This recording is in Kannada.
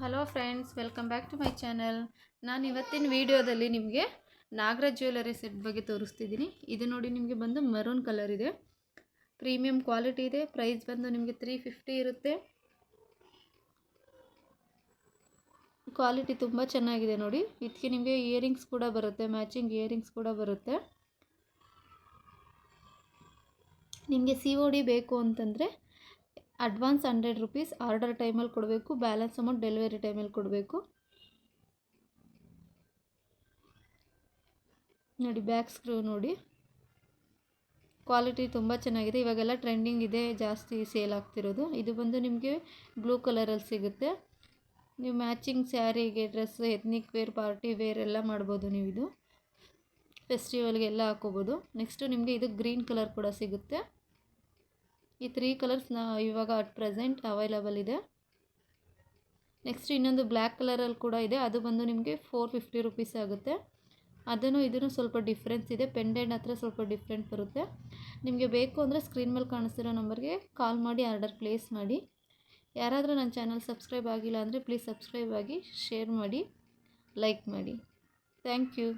Hello friends, welcome back to my channel. ನಾನು ಇವತ್ತಿನ ವಿಡಿಯೋದಲ್ಲಿ ನಿಮಗೆ ನಾಗರಾಜ್ ಜ್ಯುವೆಲರಿ ಸೆಟ್ ಬಗ್ಗೆ ತೋರಿಸ್ತಿದ್ದೀನಿ. ಇದು ನೋಡಿ ನಿಮಗೆ ಬಂದು ಮರೂನ್ ಕಲರ್ ಇದೆ. ಪ್ರೀಮಿಯಂ ಕ್ವಾಲಿಟಿ ಇದೆ. ಪ್ರೈಸ್ ಬಂದು ನಿಮಗೆ ತ್ರೀ ಫಿಫ್ಟಿ ಇರುತ್ತೆ. ಕ್ವಾಲಿಟಿ ತುಂಬ ಚೆನ್ನಾಗಿದೆ ನೋಡಿ. ಇದಕ್ಕೆ ನಿಮಗೆ ಇಯರಿಂಗ್ಸ್ ಕೂಡ ಬರುತ್ತೆ, ಮ್ಯಾಚಿಂಗ್ ಇಯರಿಂಗ್ಸ್ ಕೂಡ ಬರುತ್ತೆ. ನಿಮಗೆ ಸಿ ಒ ಡಿ ಬೇಕು ಅಂತಂದರೆ ಅಡ್ವಾನ್ಸ್ ಹಂಡ್ರೆಡ್ ರುಪೀಸ್ ಆರ್ಡರ್ ಟೈಮಲ್ಲಿ ಕೊಡಬೇಕು, ಬ್ಯಾಲೆನ್ಸ್ ಅಮೌಂಟ್ ಡೆಲಿವರಿ ಟೈಮಲ್ಲಿ ಕೊಡಬೇಕು. ನೋಡಿ, ಬ್ಯಾಕ್ ಸ್ಕ್ರೂ ನೋಡಿ. ಕ್ವಾಲಿಟಿ ತುಂಬ ಚೆನ್ನಾಗಿದೆ. ಇವಾಗೆಲ್ಲ ಟ್ರೆಂಡಿಂಗ್ ಇದೆ, ಜಾಸ್ತಿ ಸೇಲ್ ಆಗ್ತಿರೋದು. ಇದು ಬಂದು ನಿಮಗೆ ಬ್ಲೂ ಕಲರಲ್ಲಿ ಸಿಗುತ್ತೆ. ನೀವು matching ಸ್ಯಾರಿಗೆ, dress ethnic wear party wear ಎಲ್ಲ ಮಾಡ್ಬೋದು ನೀವು ಇದು. ಫೆಸ್ಟಿವಲ್ಗೆಲ್ಲ ಹಾಕೋಬೋದು ನೆಕ್ಸ್ಟು ನಿಮಗೆ ಇದು ಗ್ರೀನ್ ಕಲರ್ ಕೂಡ ಸಿಗುತ್ತೆ. ಈ ತ್ರೀ ಕಲರ್ಸ್ನ ಇವಾಗ ಅಟ್ ಪ್ರೆಸೆಂಟ್ ಅವೈಲಬಲ್ ಇದೆ. ನೆಕ್ಸ್ಟ್ ಇನ್ನೊಂದು ಬ್ಲ್ಯಾಕ್ ಕಲರಲ್ಲಿ ಕೂಡ ಇದೆ. ಅದು ಬಂದು ನಿಮಗೆ ಫೋರ್ ಫಿಫ್ಟಿ ರುಪೀಸ್ ಆಗುತ್ತೆ. ಅದನ್ನು ಇದನ್ನು ಸ್ವಲ್ಪ ಡಿಫ್ರೆನ್ಸ್ ಇದೆ. ಪೆಂಡೆಂಟ್ ಹತ್ರ ಸ್ವಲ್ಪ ಡಿಫ್ರೆಂಟ್ ಬರುತ್ತೆ. ನಿಮಗೆ ಬೇಕು ಅಂದರೆ ಸ್ಕ್ರೀನ್ ಮೇಲೆ ಕಾಣಿಸ್ತಿರೋ ನಂಬರ್ಗೆ ಕಾಲ್ ಮಾಡಿ ಆರ್ಡರ್ ಪ್ಲೇಸ್ ಮಾಡಿ. ಯಾರಾದರೂ ನನ್ನ ಚಾನಲ್ ಸಬ್ಸ್ಕ್ರೈಬ್ ಆಗಿಲ್ಲ ಅಂದರೆ ಪ್ಲೀಸ್ ಸಬ್ಸ್ಕ್ರೈಬ್ ಆಗಿ ಶೇರ್ ಮಾಡಿ ಲೈಕ್ ಮಾಡಿ. Thank you